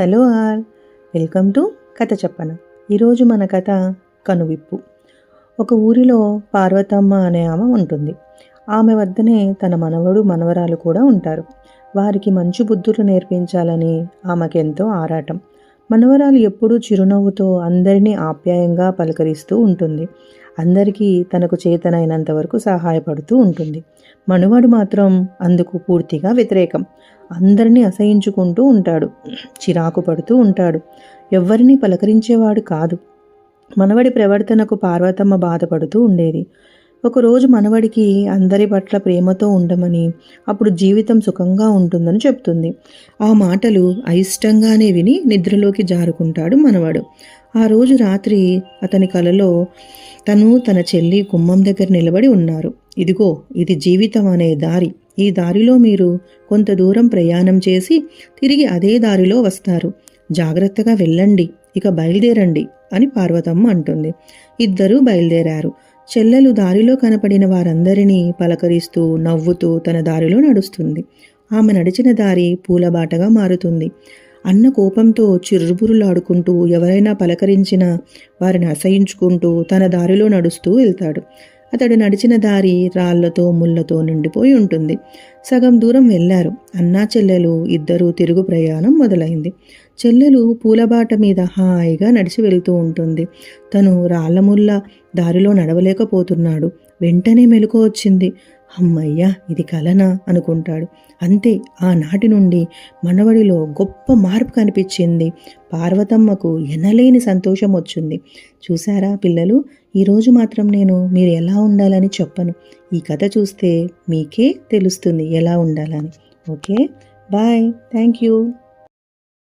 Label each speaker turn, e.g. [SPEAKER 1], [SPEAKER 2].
[SPEAKER 1] Hello all welcome to కథ చెప్పన? ఈరోజు మన కథ కనువిప్పు. ఒక ఊరిలో పార్వతమ్మ అనే ఆమె ఉంటుంది. ఆమె వద్దనే తన మనవడు మనవరాలు కూడా ఉంటారు. వారికి మంచి బుద్ధులు నేర్పించాలని ఆమెకెంతో ఆరాటం. మనవరాలు ఎప్పుడూ చిరునవ్వుతో అందరినీ ఆప్యాయంగా పలకరిస్తూ ఉంటుంది. అందరికీ తనకు చేతనైనంత వరకు సహాయపడుతూ ఉంటుంది. మనువాడు మాత్రం అందుకు పూర్తిగా వ్యతిరేకం. అందరినీ అసహించుకుంటూ ఉంటాడు. చిరాకు పడుతూ ఉంటాడు. ఎవ్వరినీ పలకరించేవాడు కాదు. మనవడి ప్రవర్తనకు పార్వతమ్మ బాధపడుతూ ఉండేది. ఒకరోజు మనవడికి అందరి పట్ల ప్రేమతో ఉండమని అప్పుడు జీవితం సుఖంగా ఉంటుందని చెప్తుంది. ఆ మాటలు అయిష్టంగానే విని నిద్రలోకి జారుకుంటాడు మనవడు. ఆ రోజు రాత్రి అతని కలలో తను తన చెల్లి గుమ్మం దగ్గర నిలబడి ఉన్నారు. ఇదిగో ఇది జీవితం అనే దారి. ఈ దారిలో మీరు కొంత దూరం ప్రయాణం చేసి తిరిగి అదే దారిలో వస్తారు. జాగ్రత్తగా వెళ్ళండి ఇక బయలుదేరండి అని పార్వతమ్మ అంటుంది. ఇద్దరూ బయలుదేరారు. చెల్లెలు దారిలో కనపడిన వారందరినీ పలకరిస్తూ నవ్వుతూ తన దారిలో నడుస్తుంది. ఆమె నడిచిన దారి పూలబాటగా మారుతుంది. అన్న కోపంతో చిరుబురులాడుకుంటూ ఎవరైనా పలకరించినా వారిని అసహించుకుంటూ తన దారిలో నడుస్తూ వెళ్తాడు. అతడు నడిచిన దారి రాళ్ళతో ముళ్ళతో నిండిపోయి ఉంటుంది. సగం దూరం వెళ్ళారు అన్నా చెల్లెలు ఇద్దరూ తిరుగు ప్రయాణం మొదలైంది. చెల్లెలు పూలబాట మీద హాయిగా నడిచి వెళ్తూ ఉంటుంది. తను రాళ్ళముల్ల దారిలో నడవలేకపోతున్నాడు. వెంటనే మెలకు వచ్చింది. అమ్మయ్యా ఇది కలనా అనుకుంటాడు. అంతే ఆనాటి నుండి మనవడిలో గొప్ప మార్పు కనిపించింది. పార్వతమ్మకు ఎనలేని సంతోషం వచ్చింది. చూసారా పిల్లలు ఈరోజు మాత్రం నేను మీరు ఎలా ఉండాలని చెప్పను. ఈ కథ చూస్తే మీకే తెలుస్తుంది ఎలా ఉండాలని. Okay bye thank you.